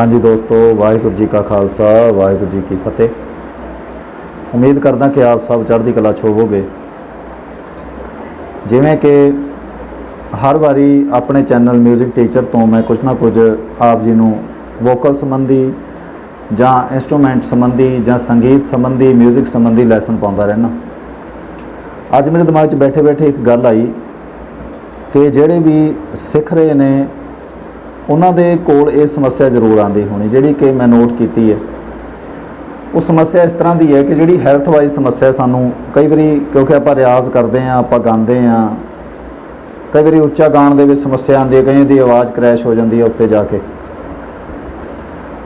ਹਾਂਜੀ ਦੋਸਤੋ ਵਾਹਿਗੁਰੂ ਜੀ ਕਾ ਖਾਲਸਾ ਵਾਹਿਗੁਰੂ ਜੀ ਕੀ ਫਤਿਹ ਉਮੀਦ ਕਰਦਾ ਕਿ ਆਪ ਸਭ ਚੜ੍ਹਦੀ ਕਲਾ 'ਚ ਹੋਵੋਗੇ ਜਿਵੇਂ ਕਿ ਹਰ ਵਾਰੀ ਆਪਣੇ ਚੈਨਲ 뮤직 ਟੀਚਰ ਤੋਂ ਮੈਂ ਕੁਝ ਨਾ ਕੁਝ ਆਪ ਜੀ ਨੂੰ ਵੋਕਲ ਸੰਬੰਧੀ ਜਾਂ ਇਨਸਟਰੂਮੈਂਟ ਸੰਬੰਧੀ ਜਾਂ ਸੰਗੀਤ ਸੰਬੰਧੀ 뮤직 ਸੰਬੰਧੀ ਲੈਸਨ ਪਾਉਂਦਾ ਰਹਿਣਾ ਅੱਜ ਮੇਰੇ ਦਿਮਾਗ 'ਚ ਬੈਠੇ ਬੈਠੇ ਇੱਕ ਗੱਲ ਆਈ ਕਿ ਜਿਹੜੇ ਵੀ ਸਿੱਖ ਰਹੇ ਨੇ ਉਹਨਾਂ ਦੇ ਕੋਲ ਇਹ ਸਮੱਸਿਆ ਜ਼ਰੂਰ ਆਉਂਦੀ ਹੋਣੀ, ਜਿਹੜੀ ਕਿ ਮੈਂ ਨੋਟ ਕੀਤੀ ਹੈ। ਉਹ ਸਮੱਸਿਆ ਇਸ ਤਰ੍ਹਾਂ ਦੀ ਹੈ ਕਿ ਜਿਹੜੀ ਹੈਲਥ ਵਾਈਜ਼ ਸਮੱਸਿਆ ਸਾਨੂੰ ਕਈ ਵਾਰੀ, ਕਿਉਂਕਿ ਆਪਾਂ ਰਿਆਜ਼ ਕਰਦੇ ਆਂ ਆਪਾਂ ਗਾਉਂਦੇ ਆਂ ਕਈ ਵਾਰੀ ਉੱਚਾ ਗਾਣ ਦੇ ਵਿੱਚ ਸਮੱਸਿਆ ਆਉਂਦੀ ਹੈ, ਕਈਆਂ ਦੀ ਆਵਾਜ਼ ਕ੍ਰੈਸ਼ ਹੋ ਜਾਂਦੀ ਹੈ ਉੱਤੇ ਜਾ ਕੇ।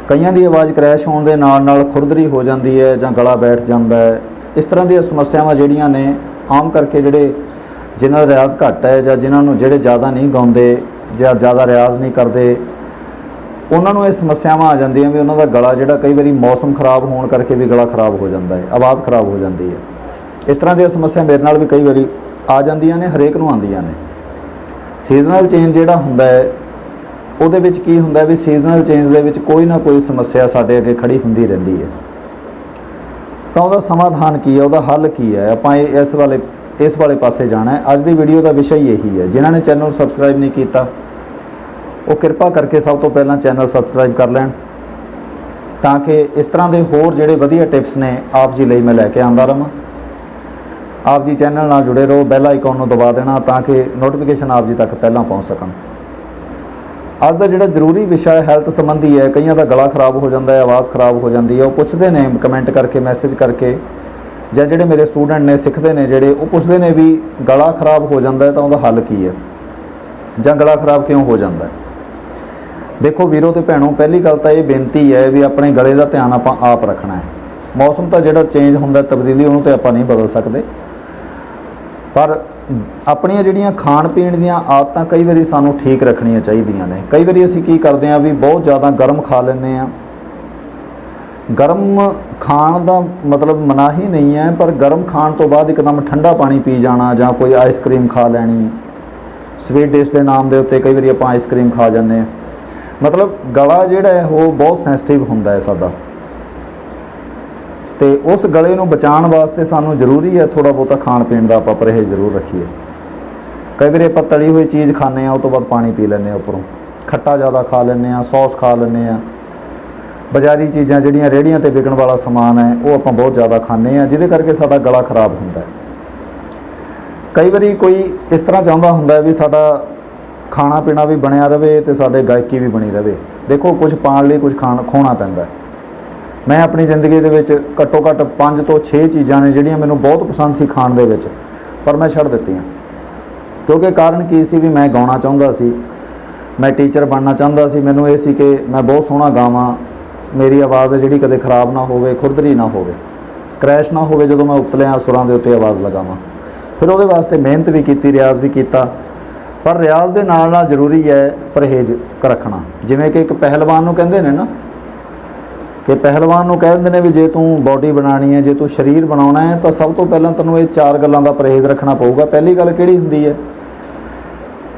ਕਈਆਂ ਦੀ ਆਵਾਜ਼ ਕ੍ਰੈਸ਼ ਹੋਣ ਦੇ ਨਾਲ ਨਾਲ ਖੁਰਦਰੀ ਹੋ ਜਾਂਦੀ ਹੈ ਜਾਂ ਗਲਾ ਬੈਠ ਜਾਂਦਾ ਹੈ। ਇਸ ਤਰ੍ਹਾਂ ਦੀਆਂ ਸਮੱਸਿਆਵਾਂ ਜਿਹੜੀਆਂ ਨੇ, ਆਮ ਕਰਕੇ ਜਿਹੜੇ, ਜਿਨ੍ਹਾਂ ਦਾ ਰਿਆਜ਼ ਘੱਟ ਹੈ ਜਾਂ ਜਿਨ੍ਹਾਂ ਨੂੰ ਜਿਹੜੇ ਜ਼ਿਆਦਾ ਨਹੀਂ ਗਾਉਂਦੇ ਜਾਂ ਜ਼ਿਆਦਾ ਰਿਆਜ਼ ਨਹੀਂ ਕਰਦੇ। ਉਹਨਾਂ ਨੂੰ ਇਹ ਸਮੱਸਿਆਵਾਂ ਆ ਜਾਂਦੀਆਂ ਵੀ ਉਹਨਾਂ ਦਾ ਗਲਾ ਜਿਹੜਾ ਕਈ ਵਾਰੀ ਮੌਸਮ ਖਰਾਬ ਹੋਣ ਕਰਕੇ ਵੀ ਗਲਾ ਖਰਾਬ ਹੋ ਜਾਂਦਾ ਹੈ, ਆਵਾਜ਼ ਖਰਾਬ ਹੋ ਜਾਂਦੀ ਹੈ। ਇਸ ਤਰ੍ਹਾਂ ਦੀਆਂ ਸਮੱਸਿਆ ਮੇਰੇ ਨਾਲ ਵੀ ਕਈ ਵਾਰੀ ਆ ਜਾਂਦੀਆਂ ਨੇ, ਹਰੇਕ ਨੂੰ ਆਉਂਦੀਆਂ ਨੇ। ਸੀਜ਼ਨਲ ਚੇਂਜ ਜਿਹੜਾ ਹੁੰਦਾ ਹੈ, ਉਹਦੇ ਵਿੱਚ ਕੀ ਹੁੰਦਾ ਵੀ ਸੀਜ਼ਨਲ ਚੇਂਜ ਦੇ ਵਿੱਚ ਕੋਈ ਨਾ ਕੋਈ ਸਮੱਸਿਆ ਸਾਡੇ ਅੱਗੇ ਖੜੀ ਹੁੰਦੀ ਰਹਿੰਦੀ ਹੈ। ਤਾਂ ਉਹਦਾ ਸਮਾਧਾਨ ਕੀ ਹੈ, ਉਹਦਾ ਹੱਲ ਕੀ ਹੈ? ਆਪਾਂ ਇਹ ਇਸ ਵਾਲੇ ਇਸ ਵਾਲੇ ਪਾਸੇ ਜਾਣਾ ਹੈ। ਅੱਜ ਦੀ ਵੀਡੀਓ ਦਾ ਵਿਸ਼ਾ ਹੀ ਇਹੀ ਹੈ। ਜਿਨ੍ਹਾਂ ਨੇ ਚੈਨਲ ਨੂੰ ਸਬਸਕ੍ਰਾਈਬ ਨਹੀਂ ਕੀਤਾ, ਉਹ ਕਿਰਪਾ ਕਰਕੇ ਸਭ ਤੋਂ ਪਹਿਲਾਂ ਚੈਨਲ ਸਬਸਕ੍ਰਾਈਬ ਕਰ ਲੈਣ, ਤਾਂ ਕਿ ਇਸ ਤਰ੍ਹਾਂ ਦੇ ਹੋਰ ਜਿਹੜੇ ਵਧੀਆ ਟਿਪਸ ਨੇ, ਆਪ ਜੀ ਲਈ ਮੈਂ ਲੈ ਕੇ ਆਉਂਦਾ ਰਵਾਂ ਆਪ ਜੀ ਚੈਨਲ ਨਾਲ ਜੁੜੇ ਰਹੋ ਬੈਲ ਆਈਕਨ ਨੂੰ ਦਬਾ ਦੇਣਾ, ਤਾਂ ਕਿ ਨੋਟੀਫਿਕੇਸ਼ਨ ਆਪ ਜੀ ਤੱਕ ਪਹਿਲਾਂ ਪਹੁੰਚ ਸਕਣ। ਅੱਜ ਦਾ ਜਿਹੜਾ ਜ਼ਰੂਰੀ ਵਿਸ਼ਾ ਹੈ ਹੈਲਥ ਸੰਬੰਧੀ ਹੈ, ਕਈਆਂ ਦਾ ਗਲਾ ਖਰਾਬ ਹੋ ਜਾਂਦਾ ਹੈ, ਆਵਾਜ਼ ਖਰਾਬ ਹੋ ਜਾਂਦੀ ਹੈ, ਉਹ ਪੁੱਛਦੇ ਨੇ ਕਮੈਂਟ ਕਰਕੇ ਮੈਸੇਜ ਕਰਕੇ ਜਾਂ ਜਿਹੜੇ ਮੇਰੇ ਸਟੂਡੈਂਟ ਨੇ ਸਿੱਖਦੇ ਨੇ ਜਿਹੜੇ, ਉਹ ਪੁੱਛਦੇ ਨੇ ਵੀ ਗਲਾ ਖਰਾਬ ਹੋ ਜਾਂਦਾ ਤਾਂ ਉਹਦਾ ਹੱਲ ਕੀ ਹੈ? ਜਾਂ ਗਲਾ ਖਰਾਬ ਕਿਉਂ ਹੋ ਜਾਂਦਾ ਹੈ? ਦੇਖੋ ਵੀਰੋ ਤੇ ਭੈਣੋ, ਪਹਿਲੀ ਗੱਲ ਤਾਂ ਇਹ ਬੇਨਤੀ ਹੈ ਵੀ ਆਪਣੇ ਗਲੇ ਦਾ ਧਿਆਨ ਆਪਾਂ ਆਪ ਰੱਖਣਾ ਹੈ। ਮੌਸਮ ਤਾਂ ਜਿਹੜਾ ਚੇਂਜ ਹੁੰਦਾ ਤਬਦੀਲੀ ਉਹਨੂੰ ਤੇ ਆਪਾਂ ਨਹੀਂ ਬਦਲ ਸਕਦੇ। ਪਰ ਆਪਣੀਆਂ ਜਿਹੜੀਆਂ ਖਾਣ ਪੀਣ ਦੀਆਂ ਆਦਤਾਂ ਕਈ ਵਾਰੀ ਸਾਨੂੰ ਠੀਕ ਰੱਖਣੀਆਂ ਚਾਹੀਦੀਆਂ ਨੇ। ਕਈ ਵਾਰੀ ਅਸੀਂ ਕੀ ਕਰਦੇ ਹਾਂ ਵੀ ਬਹੁਤ ਜ਼ਿਆਦਾ ਗਰਮ ਖਾ ਲੈਂਦੇ ਆ ਗਰਮ ਖਾਣ ਦਾ ਮਤਲਬ ਮਨਾਹੀ ਨਹੀਂ ਹੈ, ਪਰ ਗਰਮ ਖਾਣ ਤੋਂ ਬਾਅਦ ਇੱਕਦਮ ਠੰਡਾ ਪਾਣੀ ਪੀ ਜਾਣਾ ਜਾਂ ਕੋਈ ਆਈਸਕ੍ਰੀਮ ਖਾ ਲੈਣੀ। ਸਵੀਟ ਡਿਸ਼ ਦੇ ਨਾਮ ਦੇ ਉੱਤੇ ਕਈ ਵਾਰੀ ਆਪਾਂ ਆਈਸਕ੍ਰੀਮ ਖਾ ਜਾਂਦੇ ਆ ਮਤਲਬ ਗਲਾ ਜਿਹੜਾ ਹੈ, ਉਹ ਬਹੁਤ ਸੈਂਸਿਟਿਵ ਹੁੰਦਾ ਹੈ ਸਾਡਾ। ਤੇ ਉਸ ਗਲੇ ਨੂੰ ਬਚਾਉਣ ਵਾਸਤੇ ਸਾਨੂੰ ਜ਼ਰੂਰੀ ਹੈ ਥੋੜਾ ਬਹੁਤਾ ਖਾਣ ਪੀਣ ਦਾ ਆਪਾਂ ਪਰਹੇਜ਼ ਜ਼ਰੂਰ ਰੱਖੀਏ। ਕਈ ਵਾਰੀ ਆਪਾਂ ਤਲੀ ਹੋਈ ਚੀਜ਼ ਖਾਂਦੇ ਆ ਉਹ ਤੋਂ ਬਾਅਦ ਪਾਣੀ ਪੀ ਲੈਂਦੇ ਆ ਉੱਪਰੋਂ। ਖੱਟਾ ਜ਼ਿਆਦਾ ਖਾ ਲੈਂਦੇ ਆ ਸੌਸ ਖਾ ਲੈਂਦੇ ਆ ਬਾਜ਼ਾਰੀ ਚੀਜ਼ਾਂ ਜਿਹੜੀਆਂ ਰੇਹੜੀਆਂ ਤੇ ਵਿਕਣ ਵਾਲਾ ਸਮਾਨ ਹੈ, ਉਹ ਆਪਾਂ ਬਹੁਤ ਜ਼ਿਆਦਾ ਖਾਂਦੇ ਆ ਜਿਹਦੇ ਕਰਕੇ ਸਾਡਾ ਗਲਾ ਖਰਾਬ ਹੁੰਦਾ ਹੈ। ਕਈ ਵਾਰੀ ਕੋਈ ਇਸ ਤਰ੍ਹਾਂ ਚਾਹੁੰਦਾ ਹੁੰਦਾ ਵੀ ਸਾਡਾ ਖਾਣਾ ਪੀਣਾ ਵੀ ਬਣਿਆ ਰਵੇ ਤੇ ਸਾਡੇ ਗਾਇਕੀ ਵੀ ਬਣੀ ਰਵੇ। ਦੇਖੋ, ਕੁਝ ਪਾਣ ਲਈ ਕੁਝ ਖਾਣ, ਖੋਣਾ ਪੈਂਦਾ ਮੈਂ ਆਪਣੀ ਜ਼ਿੰਦਗੀ ਦੇ ਵਿੱਚ ਘੱਟੋ ਘੱਟ 5 ਤੋਂ 6 ਚੀਜ਼ਾਂ ਨੇ ਜਿਹੜੀਆਂ ਮੈਨੂੰ ਬਹੁਤ ਪਸੰਦ ਸੀ ਖਾਣ ਦੇ ਵਿੱਚ, ਪਰ ਮੈਂ ਛੱਡ ਦਿੱਤੀਆਂ। ਕਿਉਂਕਿ ਕਾਰਨ ਕੀ ਸੀ ਵੀ ਮੈਂ ਗਾਉਣਾ ਚਾਹੁੰਦਾ ਸੀ, ਮੈਂ ਟੀਚਰ ਬਣਨਾ ਚਾਹੁੰਦਾ ਸੀ, ਮੈਨੂੰ ਇਹ ਸੀ ਕਿ ਮੈਂ ਬਹੁਤ ਸੋਹਣਾ ਗਾਵਾਂ ਮੇਰੀ ਆਵਾਜ਼ ਹੈ ਜਿਹੜੀ ਕਦੇ ਖਰਾਬ ਨਾ ਹੋਵੇ ਖੁਰਦਰੀ ਨਾ ਹੋਵੇ, ਕ੍ਰੈਸ਼ ਨਾ ਹੋਵੇ ਜਦੋਂ ਮੈਂ ਉਤਲਿਆਂ ਸੁਰਾਂ ਦੇ ਉੱਤੇ ਆਵਾਜ਼ ਲਗਾਵਾਂ। ਫਿਰ ਉਹਦੇ ਵਾਸਤੇ ਮਿਹਨਤ ਵੀ ਕੀਤੀ, ਰਿਆਜ਼ ਵੀ ਕੀਤਾ। ਪਰ ਰਿਆਜ਼ ਦੇ ਨਾਲ ਨਾਲ ਜ਼ਰੂਰੀ ਹੈ ਪਰਹੇਜ਼ ਰੱਖਣਾ। ਜਿਵੇਂ ਕਿ ਇੱਕ ਪਹਿਲਵਾਨ ਨੂੰ ਕਹਿੰਦੇ ਨੇ ਨਾ, ਕਿ ਪਹਿਲਵਾਨ ਨੂੰ ਕਹਿ ਦਿੰਦੇ ਨੇ ਵੀ ਜੇ ਤੂੰ ਬਾਡੀ ਬਣਾਣੀ ਹੈ, ਜੇ ਤੂੰ ਸਰੀਰ ਬਣਾਉਣਾ ਹੈ, ਤਾਂ ਸਭ ਤੋਂ ਪਹਿਲਾਂ ਤੈਨੂੰ ਇਹ ਚਾਰ ਗੱਲਾਂ ਦਾ ਪਰਹੇਜ਼ ਰੱਖਣਾ ਪਊਗਾ। ਪਹਿਲੀ ਗੱਲ ਕਿਹੜੀ ਹੁੰਦੀ ਹੈ?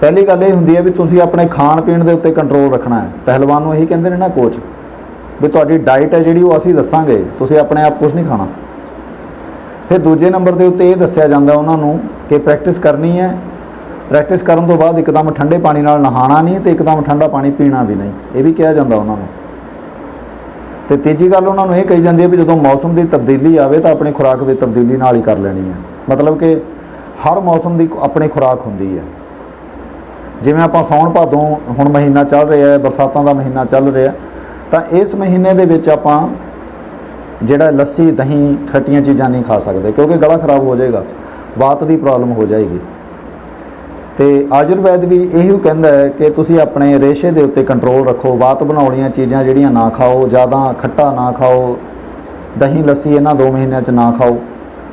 ਪਹਿਲੀ ਗੱਲ ਇਹ ਹੁੰਦੀ ਹੈ ਵੀ ਤੁਸੀਂ ਆਪਣੇ ਖਾਣ ਪੀਣ ਦੇ ਉੱਤੇ ਕੰਟਰੋਲ ਰੱਖਣਾ ਹੈ। ਪਹਿਲਵਾਨ ਨੂੰ ਇਹੀ ਕਹਿੰਦੇ ਨੇ ਨਾ ਕੋਚ ਵੀ ਤੁਹਾਡੀ ਡਾਈਟ ਹੈ ਜਿਹੜੀ ਉਹ ਅਸੀਂ ਦੱਸਾਂਗੇ, ਤੁਸੀਂ ਆਪਣੇ ਆਪ ਕੁਝ ਨਹੀਂ ਖਾਣਾ। ਫਿਰ ਦੂਜੇ ਨੰਬਰ ਦੇ ਉੱਤੇ ਇਹ ਦੱਸਿਆ ਜਾਂਦਾ ਉਹਨਾਂ ਨੂੰ ਕਿ ਪ੍ਰੈਕਟਿਸ ਕਰਨੀ ਹੈ। ਪ੍ਰੈਕਟਿਸ ਕਰਨ ਤੋਂ ਬਾਅਦ ਇੱਕਦਮ ਠੰਡੇ ਪਾਣੀ ਨਾਲ ਨਹਾਣਾ ਨਹੀਂ ਤੇ ਇੱਕਦਮ ਠੰਡਾ ਪਾਣੀ ਪੀਣਾ ਵੀ ਨਹੀਂ। ਇਹ ਵੀ ਕਿਹਾ ਜਾਂਦਾ ਉਹਨਾਂ ਨੂੰ। ਤੇ ਤੀਜੀ ਗੱਲ ਉਹਨਾਂ ਨੂੰ ਇਹ ਕਹੀ ਜਾਂਦੀ ਹੈ ਵੀ ਜਦੋਂ ਮੌਸਮ ਦੀ ਤਬਦੀਲੀ ਆਵੇ ਤਾਂ ਆਪਣੀ ਖੁਰਾਕ ਵਿੱਚ ਤਬਦੀਲੀ ਨਾਲ ਹੀ ਕਰ ਲੈਣੀ ਹੈ। ਮਤਲਬ ਕਿ ਹਰ ਮੌਸਮ ਦੀ ਆਪਣੀ ਖੁਰਾਕ ਹੁੰਦੀ ਹੈ। ਜਿਵੇਂ ਆਪਾਂ ਸੌਣ ਭਾਦੋਂ ਹੁਣ ਮਹੀਨਾ ਚੱਲ ਰਿਹਾ ਹੈ, ਬਰਸਾਤਾਂ ਦਾ ਮਹੀਨਾ ਚੱਲ ਰਿਹਾ ਤਾਂ ਇਸ ਮਹੀਨੇ ਦੇ ਵਿੱਚ ਆਪਾਂ ਜਿਹੜਾ ਲੱਸੀ, ਦਹੀਂ, ਠੱਟੀਆਂ ਚੀਜ਼ਾਂ ਨਹੀਂ ਖਾ ਸਕਦੇ ਕਿਉਂਕਿ ਗਲਾ ਖਰਾਬ ਹੋ ਜਾਏਗਾ, ਵਾਤ ਦੀ ਪ੍ਰੋਬਲਮ ਹੋ ਜਾਏਗੀ। ਤੇ ਆਯੁਰਵੈਦ ਵੀ ਇਹੀ ਕਹਿੰਦਾ ਹੈ ਕਿ ਤੁਸੀਂ ਆਪਣੇ ਰੇਸ਼ੇ ਦੇ ਉੱਤੇ ਕੰਟਰੋਲ ਰੱਖੋ, ਵਾਤ ਬਣਾਉਣੀਆਂ ਚੀਜ਼ਾਂ ਜਿਹੜੀਆਂ ਨਾ ਖਾਓ, ਜ਼ਿਆਦਾ ਖੱਟਾ ਨਾ ਖਾਓ, ਦਹੀਂ, ਲੱਸੀ ਇਹਨਾਂ ਦੋ ਮਹੀਨਿਆਂ 'ਚ ਨਾ ਖਾਓ।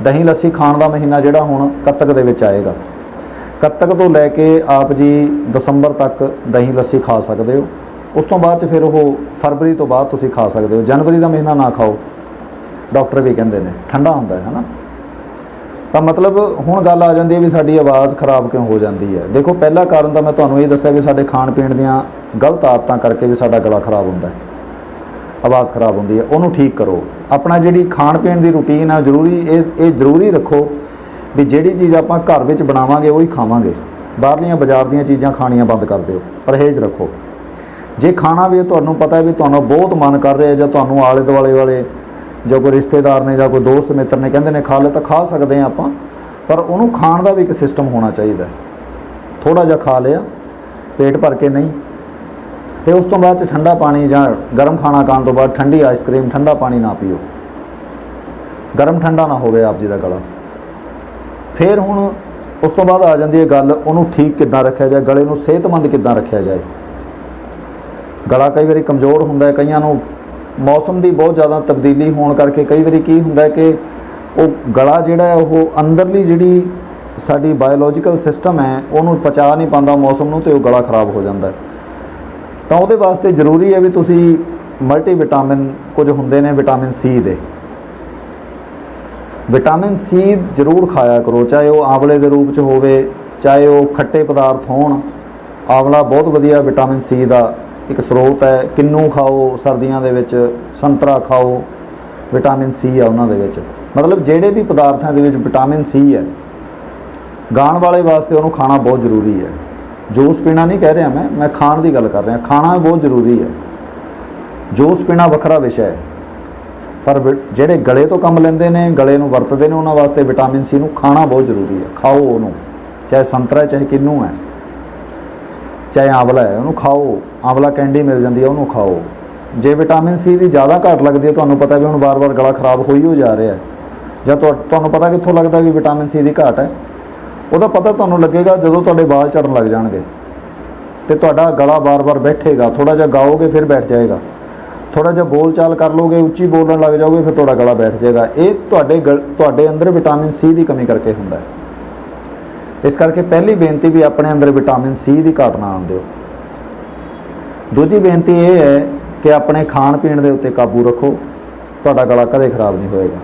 ਦਹੀਂ, ਲੱਸੀ ਖਾਣ ਦਾ ਮਹੀਨਾ ਜਿਹੜਾ ਹੁਣ ਕੱਤਕ ਦੇ ਵਿੱਚ ਆਏਗਾ। ਕੱਤਕ ਤੋਂ ਲੈ ਕੇ ਆਪ ਜੀ ਦਸੰਬਰ ਤੱਕ ਦਹੀਂ, ਲੱਸੀ ਖਾ ਸਕਦੇ ਹੋ। ਉਸ ਤੋਂ ਬਾਅਦ 'ਚ ਫਿਰ ਉਹ ਫਰਵਰੀ ਤੋਂ ਬਾਅਦ ਤੁਸੀਂ ਖਾ ਸਕਦੇ ਹੋ। ਜਨਵਰੀ ਦਾ ਮਹੀਨਾ ਨਾ ਖਾਓ। ਡਾਕਟਰ ਵੀ ਕਹਿੰਦੇ ਨੇ, ਠੰਡਾ ਹੁੰਦਾ ਹੈ, ਹਨਾ? ਤਾਂ ਮਤਲਬ ਹੁਣ ਗੱਲ ਆ ਜਾਂਦੀ ਹੈ ਵੀ ਸਾਡੀ ਆਵਾਜ਼ ਖਰਾਬ ਕਿਉਂ ਹੋ ਜਾਂਦੀ ਹੈ। ਦੇਖੋ, ਪਹਿਲਾ ਕਾਰਨ ਤਾਂ ਮੈਂ ਤੁਹਾਨੂੰ ਇਹ ਦੱਸਿਆ ਵੀ ਸਾਡੇ ਖਾਣ ਪੀਣ ਦੀਆਂ ਗਲਤ ਆਦਤਾਂ ਕਰਕੇ ਵੀ ਸਾਡਾ ਗਲਾ ਖਰਾਬ ਹੁੰਦਾ ਹੈ। ਆਵਾਜ਼ ਖਰਾਬ ਹੁੰਦੀ ਹੈ, ਉਹਨੂੰ ਠੀਕ ਕਰੋ। ਆਪਣਾ ਜਿਹੜੀ ਖਾਣ ਪੀਣ ਦੀ ਰੁਟੀਨ ਆ, ਜ਼ਰੂਰੀ ਇਹ ਇਹ ਜ਼ਰੂਰੀ ਰੱਖੋ ਵੀ ਜਿਹੜੀ ਚੀਜ਼ ਆਪਾਂ ਘਰ ਵਿੱਚ ਬਣਾਵਾਂਗੇ, ਉਹੀ ਖਾਵਾਂਗੇ। ਬਾਹਰਲੀਆਂ ਬਾਜ਼ਾਰ ਦੀਆਂ ਚੀਜ਼ਾਂ ਖਾਣੀਆਂ ਬੰਦ ਕਰ ਦਿਓ। ਪਰਹੇਜ਼ ਰੱਖੋ। ਜੇ ਖਾਣਾ ਵੀ ਤੁਹਾਨੂੰ ਪਤਾ ਹੈ ਵੀ ਤੁਹਾਨੂੰ ਬਹੁਤ ਮਨ ਕਰ ਰਿਹਾ ਜਾਂ ਤੁਹਾਨੂੰ ਆਲੇ ਦੁਆਲੇ ਵਾਲੇ ਜਾਂ ਕੋਈ ਰਿਸ਼ਤੇਦਾਰ ਨੇ ਜਾਂ ਕੋਈ ਦੋਸਤ ਮਿੱਤਰ ਨੇ ਕਹਿੰਦੇ ਨੇ, ਖਾ ਲੈ ਤਾਂ ਖਾ ਸਕਦੇ ਆ ਆਪਾਂ, ਪਰ ਉਹਨੂੰ ਖਾਣ ਦਾ ਵੀ ਇੱਕ ਸਿਸਟਮ ਹੋਣਾ ਚਾਹੀਦਾ ਥੋੜਾ ਜਿਹਾ ਖਾ ਲਿਆ, ਪੇਟ ਭਰ ਕੇ ਨਹੀਂ, ਤੇ ਉਸ ਤੋਂ ਬਾਅਦ ਚ ਠੰਡਾ ਪਾਣੀ ਜਾਂ ਗਰਮ ਖਾਣਾ ਖਾਣ ਤੋਂ ਬਾਅਦ ਠੰਡੀ ਆਈਸਕ੍ਰੀਮ ਠੰਡਾ ਪਾਣੀ ਨਾ ਪੀਓ। ਗਰਮ ਠੰਡਾ ਨਾ ਹੋਵੇ ਆਪ ਜੀ ਦਾ ਗਲਾ। ਫਿਰ ਹੁਣ ਉਸ ਤੋਂ ਬਾਅਦ ਆ ਜਾਂਦੀ ਹੈ ਗੱਲ, ਉਹਨੂੰ ਠੀਕ ਕਿੱਦਾਂ ਰੱਖਿਆ ਜਾਏ, ਗਲੇ ਨੂੰ ਸਿਹਤਮੰਦ ਕਿੱਦਾਂ ਰੱਖਿਆ ਜਾਏ। ਗਲਾ ਕਈ ਵਾਰੀ ਕਮਜ਼ੋਰ ਹੁੰਦਾ ਹੈ, ਕਈਆਂ ਨੂੰ ਮੌਸਮ ਦੀ ਬਹੁਤ ਜ਼ਿਆਦਾ ਤਬਦੀਲੀ ਹੋਣ ਕਰਕੇ ਕਈ ਵਾਰੀ ਕੀ ਹੁੰਦਾ ਕਿ ਉਹ ਗਲਾ ਜਿਹੜਾ ਹੈ, ਉਹ ਅੰਦਰਲੀ ਜਿਹੜੀ ਸਾਡੀ ਬਾਇਓਲੋਜੀਕਲ ਸਿਸਟਮ ਹੈ, ਉਹਨੂੰ ਪਚਾ ਨਹੀਂ ਪਾਉਂਦਾ ਮੌਸਮ ਨੂੰ ਤੇ ਉਹ ਗਲਾ ਖਰਾਬ ਹੋ ਜਾਂਦਾ ਹੈ। ਤਾਂ ਉਹਦੇ ਵਾਸਤੇ ਜ਼ਰੂਰੀ ਹੈ ਵੀ ਤੁਸੀਂ ਮਲਟੀ ਵਿਟਾਮਿਨ ਕੁਝ ਹੁੰਦੇ ਨੇ ਵਿਟਾਮਿਨ ਸੀ ਦੇ। ਵਿਟਾਮਿਨ ਸੀ ਜ਼ਰੂਰ ਖਾਇਆ ਕਰੋ, ਚਾਹੇ ਉਹ ਆਂਵਲੇ ਦੇ ਰੂਪ ਚ ਹੋਵੇ, ਚਾਹੇ ਉਹ ਖੱਟੇ ਪਦਾਰਥ ਹੋਣ, ਆਂਵਲਾ ਬਹੁਤ ਵਧੀਆ ਵਿਟਾਮਿਨ ਸੀ ਦਾ ਇੱਕ ਸਰੋਤ ਹੈ, ਕਿੰਨੂ ਖਾਓ ਸਰਦੀਆਂ ਦੇ ਵਿੱਚ, ਸੰਤਰਾ ਖਾਓ ਵਿਟਾਮਿਨ ਸੀ ਆ ਉਹਨਾਂ ਦੇ ਵਿੱਚ। ਮਤਲਬ ਜਿਹੜੇ ਵੀ ਪਦਾਰਥਾਂ ਦੇ ਵਿੱਚ ਵਿਟਾਮਿਨ ਸੀ ਹੈ, ਗਾਣ ਵਾਲੇ ਵਾਸਤੇ ਉਹਨੂੰ ਖਾਣਾ ਬਹੁਤ ਜ਼ਰੂਰੀ ਹੈ। ਜੂਸ ਪੀਣਾ ਨਹੀਂ ਕਹਿ ਰਿਹਾ ਮੈਂ ਮੈਂ ਖਾਣ ਦੀ ਗੱਲ ਕਰ ਰਿਹਾ। ਖਾਣਾ ਬਹੁਤ ਜ਼ਰੂਰੀ ਹੈ। ਜੂਸ ਪੀਣਾ ਵੱਖਰਾ ਵਿਸ਼ਾ ਹੈ। ਪਰ ਵਿ- ਜਿਹੜੇ ਗਲੇ ਤੋਂ ਕੰਮ ਲੈਂਦੇ ਨੇ, ਗਲੇ ਨੂੰ ਵਰਤਦੇ ਨੇ ਉਹਨਾਂ ਵਾਸਤੇ ਵਿਟਾਮਿਨ ਸੀ ਨੂੰ ਖਾਣਾ ਬਹੁਤ ਜ਼ਰੂਰੀ ਹੈ। ਖਾਓ ਉਹਨੂੰ, ਚਾਹੇ ਸੰਤਰਾ, ਚਾਹੇ ਕਿੰਨੂ ਹੈ। ਚਾਹੇ ਆਂਵਲਾ ਹੈ, ਉਹਨੂੰ ਖਾਓ। ਆਂਵਲਾ ਕੈਂਡੀ ਮਿਲ ਜਾਂਦੀ ਹੈ, ਉਹਨੂੰ ਖਾਓ। ਜੇ ਵਿਟਾਮਿਨ ਸੀ ਦੀ ਜ਼ਿਆਦਾ ਘਾਟ ਲੱਗਦੀ ਹੈ, ਤੁਹਾਨੂੰ ਪਤਾ ਵੀ ਹੁਣ ਵਾਰ-ਵਾਰ ਗਲਾ ਖਰਾਬ ਹੋਈ ਹੋ ਜਾ ਰਿਹਾ ਹੈ। ਜਾਂ ਤੁਹਾਨੂੰ ਪਤਾ ਕਿੱਥੋਂ ਲੱਗਦਾ ਵੀ ਵਿਟਾਮਿਨ ਸੀ ਦੀ ਘਾਟ ਹੈ? ਉਹਦਾ ਪਤਾ ਤੁਹਾਨੂੰ ਲੱਗੇਗਾ ਜਦੋਂ ਤੁਹਾਡੇ ਵਾਲ ਝੜਨ ਲੱਗ ਜਾਣਗੇ। ਤੇ ਤੁਹਾਡਾ ਗਲਾ ਬਾਰ-ਬਾਰ ਬੈਠੇਗਾ ਥੋੜਾ ਜਿਹਾ ਗਾਓਗੇ, ਫਿਰ ਬੈਠ ਜਾਏਗਾ। ਥੋੜਾ ਜਿਹਾ ਬੋਲਚਾਲ ਕਰ ਲੋਗੇ, ਉੱਚੀ ਬੋਲਣ ਲੱਗ ਜਾਓਗੇ, ਫਿਰ ਤੁਹਾਡਾ ਗਲਾ ਬੈਠ ਜਾਏਗਾ। ਇਹ ਤੁਹਾਡੇ ਗਲ- ਤੁਹਾਡੇ ਅੰਦਰ ਵਿਟਾਮਿਨ ਸੀ ਦੀ ਕਮੀ ਕਰਕੇ ਹੁੰਦਾ ਹੈ। ਇਸ ਕਰਕੇ ਪਹਿਲੀ ਬੇਨਤੀ ਵੀ ਆਪਣੇ ਅੰਦਰ ਵਿਟਾਮਿਨ ਸੀ ਦੀ ਘਾਟ ਨਾ ਆਉਣ ਦਿਓ ਦੂਜੀ ਬੇਨਤੀ ਇਹ ਹੈ ਕਿ ਆਪਣੇ ਖਾਣ ਪੀਣ ਦੇ ਉੱਤੇ ਕਾਬੂ ਰੱਖੋ। ਤੁਹਾਡਾ ਗਲਾ ਕਦੇ ਖਰਾਬ ਨਹੀਂ ਹੋਏਗਾ।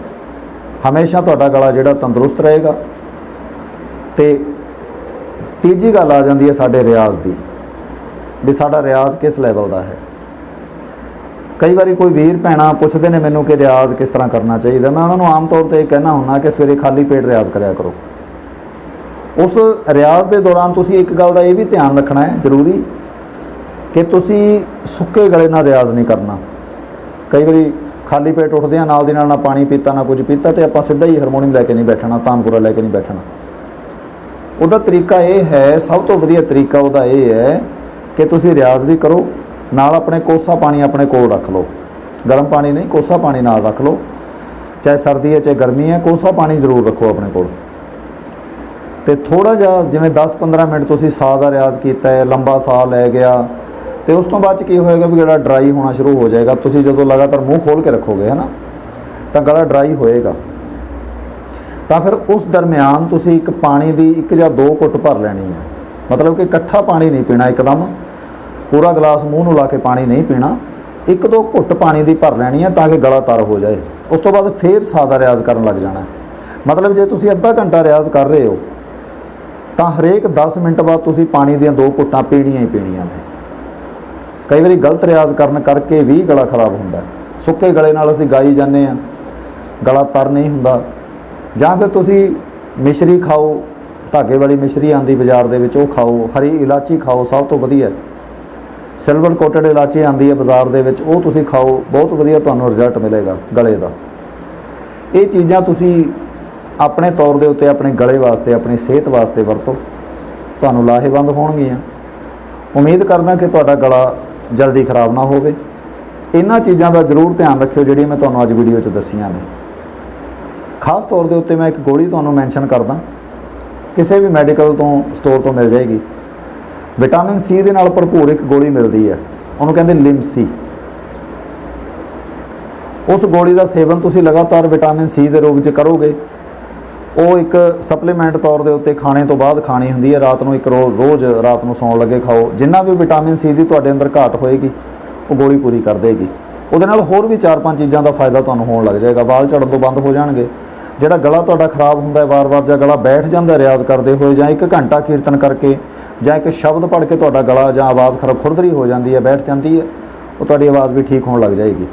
ਹਮੇਸ਼ਾ ਤੁਹਾਡਾ ਗਲਾ ਜਿਹੜਾ ਤੰਦਰੁਸਤ ਰਹੇਗਾ। ਤੇ ਤੀਜੀ ਗੱਲ ਆ ਜਾਂਦੀ ਹੈ ਸਾਡੇ ਰਿਆਜ਼ ਦੀ, ਵੀ ਸਾਡਾ ਰਿਆਜ਼ ਕਿਸ ਲੈਵਲ ਦਾ ਹੈ। ਕਈ ਵਾਰੀ ਕੋਈ ਵੀਰ ਭੈਣਾ ਪੁੱਛਦੇ ਨੇ ਮੈਨੂੰ ਕਿ ਰਿਆਜ਼ ਕਿਸ ਤਰ੍ਹਾਂ ਕਰਨਾ ਚਾਹੀਦਾ। ਮੈਂ ਉਹਨਾਂ ਨੂੰ ਆਮ ਤੌਰ ਤੇ ਇਹ ਕਹਿਣਾ ਹੁੰਨਾ ਕਿ ਸਵੇਰੇ ਖਾਲੀ ਪੇਟ ਰਿਆਜ਼ ਕਰਿਆ ਕਰੋ। ਉਸ ਰਿਆਜ਼ ਦੇ ਦੌਰਾਨ ਤੁਸੀਂ ਇੱਕ ਗੱਲ ਦਾ ਇਹ ਵੀ ਧਿਆਨ ਰੱਖਣਾ ਹੈ ਜ਼ਰੂਰੀ ਕਿ ਤੁਸੀਂ ਸੁੱਕੇ ਗਲੇ ਨਾਲ ਰਿਆਜ਼ ਨਹੀਂ ਕਰਨਾ। ਕਈ ਵਾਰੀ ਖਾਲੀ ਪੇਟ ਉੱਠਦੇ ਆ ਨਾਲ ਦੀ ਨਾਲ ਨਾ ਪਾਣੀ ਪੀਤਾ, ਨਾ ਕੁਝ ਪੀਤਾ ਤੇ ਆਪਾਂ ਸਿੱਧਾ ਹੀ ਹਾਰਮੋਨੀਅਮ ਲੈ ਕੇ ਨਹੀਂ ਬੈਠਣਾ, ਤਾਨਪੁਰਾ ਲੈ ਕੇ ਨਹੀਂ ਬੈਠਣਾ। ਉਹਦਾ ਤਰੀਕਾ ਇਹ ਹੈ, ਸਭ ਤੋਂ ਵਧੀਆ ਤਰੀਕਾ ਉਹਦਾ ਇਹ ਹੈ ਕਿ ਤੁਸੀਂ ਰਿਆਜ਼ ਵੀ ਕਰੋ, ਨਾਲ ਆਪਣੇ ਕੋਸਾ ਪਾਣੀ ਆਪਣੇ ਕੋਲ ਰੱਖ ਲਓ। ਗਰਮ ਪਾਣੀ ਨਹੀਂ, ਕੋਸਾ ਪਾਣੀ ਨਾਲ ਰੱਖ ਲਓ। ਚਾਹੇ ਸਰਦੀ ਹੈ, ਚਾਹੇ ਗਰਮੀ ਹੈ, ਕੋਸਾ ਪਾਣੀ ਜ਼ਰੂਰ ਰੱਖੋ ਆਪਣੇ ਕੋਲ। ਤੇ ਥੋੜਾ ਜਿਹਾ ਜਿਵੇਂ 10-15 ਮਿੰਟ ਤੁਸੀਂ ਸਾਹ ਦਾ ਰਿਆਜ਼ ਕੀਤਾ ਹੈ, ਲੰਬਾ ਸਾਹ ਲੈ ਗਿਆ, ਤੇ ਉਸ ਤੋਂ ਬਾਅਦ ਚ ਕੀ ਹੋਏਗਾ ਵੀ ਗਲਾ ਡਰਾਈ ਹੋਣਾ ਸ਼ੁਰੂ ਹੋ ਜਾਏਗਾ। ਤੁਸੀਂ ਜਦੋਂ ਲਗਾਤਾਰ ਮੂੰਹ ਖੋਲ ਕੇ ਰੱਖੋਗੇ, ਹੈ ਨਾ, ਤਾਂ ਗਲਾ ਡਰਾਈ ਹੋਏਗਾ। ਤਾਂ ਫਿਰ ਉਸ ਦਰਮਿਆਨ ਤੁਸੀਂ ਇੱਕ ਪਾਣੀ ਦੀ ਇੱਕ ਜਾਂ ਦੋ ਘੁੱਟ ਭਰ ਲੈਣੀ ਹੈ। ਮਤਲਬ ਕਿ ਇਕੱਠਾ ਪਾਣੀ ਨਹੀਂ ਪੀਣਾ ਇੱਕਦਮ, ਪੂਰਾ ਗਲਾਸ ਮੂੰਹ ਨੂੰ ਲਾ ਕੇ ਪਾਣੀ ਨਹੀਂ ਪੀਣਾ, ਇੱਕ ਦੋ ਘੁੱਟ ਪਾਣੀ ਦੀ ਭਰ ਲੈਣੀ ਹੈ ਤਾਂ ਕਿ ਗਲਾ ਤਰ ਹੋ ਜਾਏ। ਉਸ ਤੋਂ ਬਾਅਦ ਫੇਰ ਸਾਦਾ ਰਿਆਜ਼ ਕਰਨ ਲੱਗ ਜਾਣਾ। ਮਤਲਬ ਜੇ ਤੁਸੀਂ ਅੱਧਾ ਘੰਟਾ ਰਿਆਜ਼ ਕਰ ਰਹੇ ਹੋ ਤਾਂ ਹਰੇਕ 10 ਮਿੰਟ ਬਾਅਦ ਤੁਸੀਂ ਪਾਣੀ ਦੀਆਂ ਦੋ ਘੁੱਟਾਂ ਪੀਣੀਆਂ ਹੀ ਪੀਣੀਆਂ ਨੇ। ਕਈ ਵਾਰੀ ਗਲਤ ਰਿਆਜ਼ ਕਰਨ ਕਰਕੇ ਵੀ ਗਲਾ ਖਰਾਬ ਹੁੰਦਾ ਸੁੱਕੇ ਗਲੇ ਨਾਲ ਅਸੀਂ ਗਾਈ ਜਾਂਦੇ ਆ ਗਲਾ ਤਰ ਨਹੀਂ ਹੁੰਦਾ। ਜਾਂ ਫਿਰ ਤੁਸੀਂ ਮਿਸ਼ਰੀ ਖਾਓ, ਧਾਗੇ ਵਾਲੀ ਮਿਸ਼ਰੀ ਆਂਦੀ ਬਾਜ਼ਾਰ ਦੇ ਵਿੱਚ, ਉਹ ਖਾਓ, ਹਰੀ ਇਲਾਚੀ ਖਾਓ, ਸਭ ਤੋਂ ਵਧੀਆ ਸਿਲਵਰ ਕੋਟਡ ਇਲਾਚੀ ਆਂਦੀ ਹੈ ਬਾਜ਼ਾਰ ਦੇ ਵਿੱਚ, ਉਹ ਤੁਸੀਂ ਖਾਓ, ਬਹੁਤ ਵਧੀਆ ਤੁਹਾਨੂੰ ਰਿਜ਼ਲਟ ਮਿਲੇਗਾ ਗਲੇ ਦਾ। ਇਹ ਚੀਜ਼ਾਂ ਤੁਸੀਂ ਆਪਣੇ ਤੌਰ ਦੇ ਉੱਤੇ, ਆਪਣੇ ਗਲੇ ਵਾਸਤੇ, ਆਪਣੀ ਸਿਹਤ ਵਾਸਤੇ ਵਰਤੋ। ਤੁਹਾਨੂੰ ਲਾਹੇਵੰਦ ਹੋਣਗੀਆਂ। ਉਮੀਦ ਕਰਦਾ ਕਿ ਤੁਹਾਡਾ ਗਲਾ ਜਲਦੀ ਖਰਾਬ ਨਾ ਹੋਵੇ। ਇਹਨਾਂ ਚੀਜ਼ਾਂ ਦਾ ਜ਼ਰੂਰ ਧਿਆਨ ਰੱਖਿਓ, ਜਿਹੜੀਆਂ ਮੈਂ ਤੁਹਾਨੂੰ ਅੱਜ ਵੀਡੀਓ 'ਚ ਦੱਸੀਆਂ ਨੇ। ਖਾਸ ਤੌਰ ਦੇ ਉੱਤੇ ਮੈਂ ਇੱਕ ਗੋਲੀ ਤੁਹਾਨੂੰ ਮੈਂਸ਼ਨ ਕਰਦਾ। ਕਿਸੇ ਵੀ ਮੈਡੀਕਲ ਤੋਂ, ਸਟੋਰ ਤੋਂ ਮਿਲ ਜਾਏਗੀ। ਵਿਟਾਮਿਨ ਸੀ ਦੇ ਨਾਲ ਭਰਪੂਰ ਇੱਕ ਗੋਲੀ ਮਿਲਦੀ ਹੈ। ਉਹਨੂੰ ਕਹਿੰਦੇ ਲਿਮਸੀ ਉਸ ਗੋਲੀ ਦਾ ਸੇਵਨ ਤੁਸੀਂ ਲਗਾਤਾਰ ਵਿਟਾਮਿਨ ਸੀ ਦੇ ਰੂਪ ਵਿੱਚ ਕਰੋਗੇ। ਉਹ ਇੱਕ ਸਪਲੀਮੈਂਟ ਤੌਰ ਦੇ ਉੱਤੇ ਖਾਣੇ ਤੋਂ ਬਾਅਦ ਖਾਣੀ ਹੁੰਦੀ ਹੈ। ਰਾਤ ਨੂੰ ਇੱਕ ਰੋ- ਰੋਜ਼ ਰਾਤ ਨੂੰ ਸੌਣ ਲੱਗੇ ਖਾਓ। ਜਿੰਨਾ ਵੀ ਵਿਟਾਮਿਨ ਸੀ ਦੀ ਤੁਹਾਡੇ ਅੰਦਰ ਘਾਟ ਹੋਏਗੀ, ਉਹ ਗੋਲੀ ਪੂਰੀ ਕਰ ਦੇਗੀ। ਉਹਦੇ ਨਾਲ ਹੋਰ ਵੀ 4-5 ਚੀਜ਼ਾਂ ਦਾ ਫਾਇਦਾ ਤੁਹਾਨੂੰ ਹੋਣ ਲੱਗ ਜਾਏਗਾ। ਵਾਲ ਝੜਨ ਤੋਂ ਬੰਦ ਹੋ ਜਾਣਗੇ। ਜਿਹੜਾ ਗਲਾ ਤੁਹਾਡਾ ਖਰਾਬ ਹੁੰਦਾ ਹੈ, ਵਾਰ-ਵਾਰ ਜਾਂ ਗਲਾ ਬੈਠ ਜਾਂਦਾ ਰਿਆਜ਼ ਕਰਦੇ ਹੋਏ ਜਾਂ ਇੱਕ ਘੰਟਾ ਕੀਰਤਨ ਕਰਕੇ ਜਾਂ ਇੱਕ ਸ਼ਬਦ ਪੜ੍ਹ ਕੇ ਤੁਹਾਡਾ ਗਲਾ ਜਾਂ ਆਵਾਜ਼ ਖਰਾਬ ਖੁਰਦਰੀ ਹੋ ਜਾਂਦੀ ਹੈ, ਬੈਠ ਜਾਂਦੀ ਹੈ, ਉਹ ਤੁਹਾਡੀ ਆਵਾਜ਼ ਵੀ ਠੀਕ ਹੋਣ ਲੱਗ ਜਾਏਗੀ।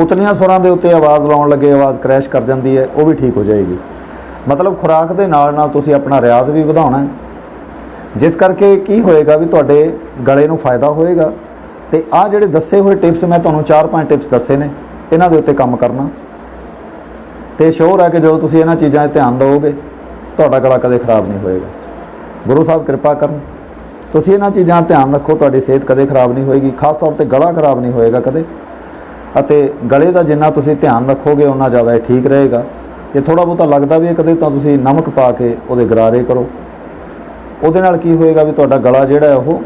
ਉਤਲੀਆਂ ਸੁਰਾਂ ਦੇ ਉੱਤੇ ਆਵਾਜ਼ ਲਾਉਣ ਲੱਗੇ, ਆਵਾਜ਼ ਕ੍ਰੈਸ਼ ਕਰ ਜਾਂਦੀ ਹੈ, ਉਹ ਵੀ ਠੀਕ ਹੋ ਜਾਏਗੀ। ਮਤਲਬ ਖੁਰਾਕ ਦੇ ਨਾਲ ਨਾਲ ਤੁਸੀਂ ਆਪਣਾ ਰਿਆਜ਼ ਵੀ ਵਧਾਉਣਾ ਹੈ। ਜਿਸ ਕਰਕੇ ਕੀ ਹੋਏਗਾ ਵੀ ਤੁਹਾਡੇ ਗਲੇ ਨੂੰ ਫਾਇਦਾ ਹੋਏਗਾ। ਤੇ ਆ ਜਿਹੜੇ ਦੱਸੇ ਹੋਏ ਟਿਪਸ ਮੈਂ ਤੁਹਾਨੂੰ 4-5 ਟਿਪਸ ਦੱਸੇ ਨੇ, ਇਹਨਾਂ ਦੇ ਉੱਤੇ ਕੰਮ ਕਰਨਾ। ਤੇ ਸ਼ੋਰ ਹੈ ਕਿ ਜਦੋਂ ਤੁਸੀਂ ਇਹਨਾਂ ਚੀਜ਼ਾਂ 'ਤੇ ਧਿਆਨ ਦਿਓਗੇ, ਤੁਹਾਡਾ ਗਲਾ ਕਦੇ ਖਰਾਬ ਨਹੀਂ ਹੋਏਗਾ। ਗੁਰੂ ਸਾਹਿਬ ਕਿਰਪਾ ਕਰਨ। ਤੁਸੀਂ ਇਹਨਾਂ ਚੀਜ਼ਾਂ ਧਿਆਨ ਰੱਖੋ, ਤੁਹਾਡੀ ਸਿਹਤ ਕਦੇ ਖਰਾਬ ਨਹੀਂ ਹੋਏਗੀ, ਖਾਸ ਤੌਰ ਤੇ ਗਲਾ ਖਰਾਬ ਨਹੀਂ ਹੋਏਗਾ ਕਦੇ। ਅਤੇ ਗਲੇ ਦਾ ਜਿੰਨਾ ਤੁਸੀਂ ਧਿਆਨ ਰੱਖੋਗੇ ਉਨਾ ਜ਼ਿਆਦਾ ਇਹ ਠੀਕ ਰਹੇਗਾ। ਤੇ ਥੋੜਾ ਬਹੁਤਾ ਲੱਗਦਾ ਵੀ ਹੈ ਕਦੇ ਤਾਂ ਤੁਸੀਂ ਨਮਕ ਪਾ ਕੇ ਉਹਦੇ ਗਰਾਰੇ ਕਰੋ। ਉਹਦੇ ਨਾਲ ਕੀ ਹੋਏਗਾ ਵੀ ਤੁਹਾਡਾ ਗਲਾ ਜਿਹੜਾ ਹੈ ਉਹ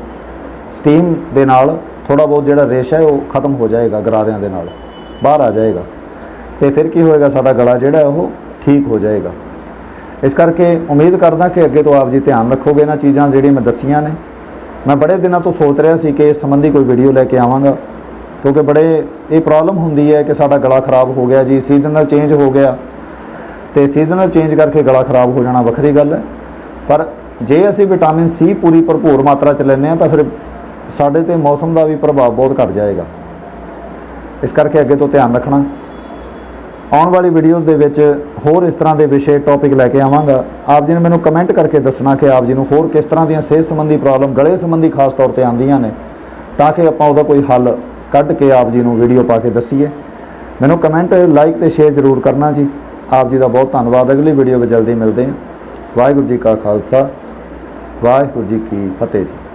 ਸਟੀਮ ਦੇ ਨਾਲ ਥੋੜਾ ਬਹੁਤ ਜਿਹੜਾ ਰੇਸ਼ਾ ਹੈ ਉਹ ਖਤਮ ਹੋ ਜਾਏਗਾ ਗਰਾਰਿਆਂ ਦੇ ਨਾਲ, ਬਾਹਰ ਆ ਜਾਏਗਾ। ਤੇ ਫਿਰ ਕੀ ਹੋਏਗਾ, ਸਾਡਾ ਗਲਾ ਜਿਹੜਾ ਉਹ ਠੀਕ ਹੋ ਜਾਏਗਾ। ਇਸ ਕਰਕੇ ਉਮੀਦ ਕਰਦਾ ਕਿ ਅੱਗੇ ਤੋਂ ਆਪ ਜੀ ਧਿਆਨ ਰੱਖੋਗੇ ਇਹਨਾਂ ਚੀਜ਼ਾਂ ਜਿਹੜੀਆਂ ਮੈਂ ਦੱਸੀਆਂ ਨੇ। ਮੈਂ ਬੜੇ ਦਿਨਾਂ ਤੋਂ ਸੋਚ ਰਿਹਾ ਸੀ ਕਿ ਇਸ ਸੰਬੰਧੀ ਕੋਈ ਵੀਡੀਓ ਲੈ ਕੇ ਆਵਾਂਗਾ, ਕਿਉਂਕਿ ਬੜੇ ਇਹ ਪ੍ਰੋਬਲਮ ਹੁੰਦੀ ਹੈ ਕਿ ਸਾਡਾ ਗਲਾ ਖਰਾਬ ਹੋ ਗਿਆ ਜੀ ਸੀਜ਼ਨਲ ਚੇਂਜ ਹੋ ਗਿਆ। ਤੇ ਸੀਜ਼ਨਲ ਚੇਂਜ ਕਰਕੇ ਗਲਾ ਖਰਾਬ ਹੋ ਜਾਣਾ ਵੱਖਰੀ ਗੱਲ ਹੈ। ਪਰ ਜੇ ਅਸੀਂ ਵਿਟਾਮਿਨ ਸੀ ਪੂਰੀ ਭਰਪੂਰ ਮਾਤਰਾ ਚ ਲੈਂਦੇ ਹਾਂ ਤਾਂ ਫਿਰ ਸਾਡੇ ਤੇ ਮੌਸਮ ਦਾ ਵੀ ਪ੍ਰਭਾਵ ਬਹੁਤ ਘਟ ਜਾਏਗਾ। ਇਸ ਕਰਕੇ ਅੱਗੇ ਤੋਂ ਧਿਆਨ ਰੱਖਣਾ। ਆਉਣ ਵਾਲੀ ਵੀਡੀਓਜ਼ ਦੇ ਵਿੱਚ ਹੋਰ ਇਸ ਤਰ੍ਹਾਂ ਦੇ ਵਿਸ਼ੇ ਟੌਪਿਕ ਲੈ ਕੇ ਆਵਾਂਗਾ। ਆਪ ਜੀ ਨੇ ਮੈਨੂੰ ਕਮੈਂਟ ਕਰਕੇ ਦੱਸਣਾ ਕਿ ਆਪ ਜੀ ਨੂੰ ਹੋਰ ਕਿਸ ਤਰ੍ਹਾਂ ਦੀਆਂ ਸਿਹਤ ਸੰਬੰਧੀ ਪ੍ਰੋਬਲਮ ਗਲੇ ਸੰਬੰਧੀ ਖਾਸ ਤੌਰ ਤੇ ਆਉਂਦੀਆਂ ਨੇ, ਤਾਂ ਕਿ ਆਪਾਂ ਉਹਦਾ ਕੋਈ ਹੱਲ ਕੱਢ ਕੇ ਆਪ ਜੀ ਨੂੰ ਵੀਡੀਓ ਪਾ ਕੇ ਦੱਸੀਏ। ਮੈਨੂੰ ਕਮੈਂਟ ਲਾਈਕ ਤੇ ਸ਼ੇਅਰ ਜ਼ਰੂਰ ਕਰਨਾ ਜੀ। ਆਪ ਜੀ ਦਾ ਬਹੁਤ ਧੰਨਵਾਦ ਅਗਲੀ ਵੀਡੀਓ ਵਿੱਚ ਜਲਦੀ ਮਿਲਦੇ ਹਾਂ। ਵਾਹਿਗੁਰੂ ਜੀ ਕਾ ਖਾਲਸਾ, ਵਾਹਿਗੁਰੂ ਜੀ ਕੀ ਫਤਿਹ ਜੀ।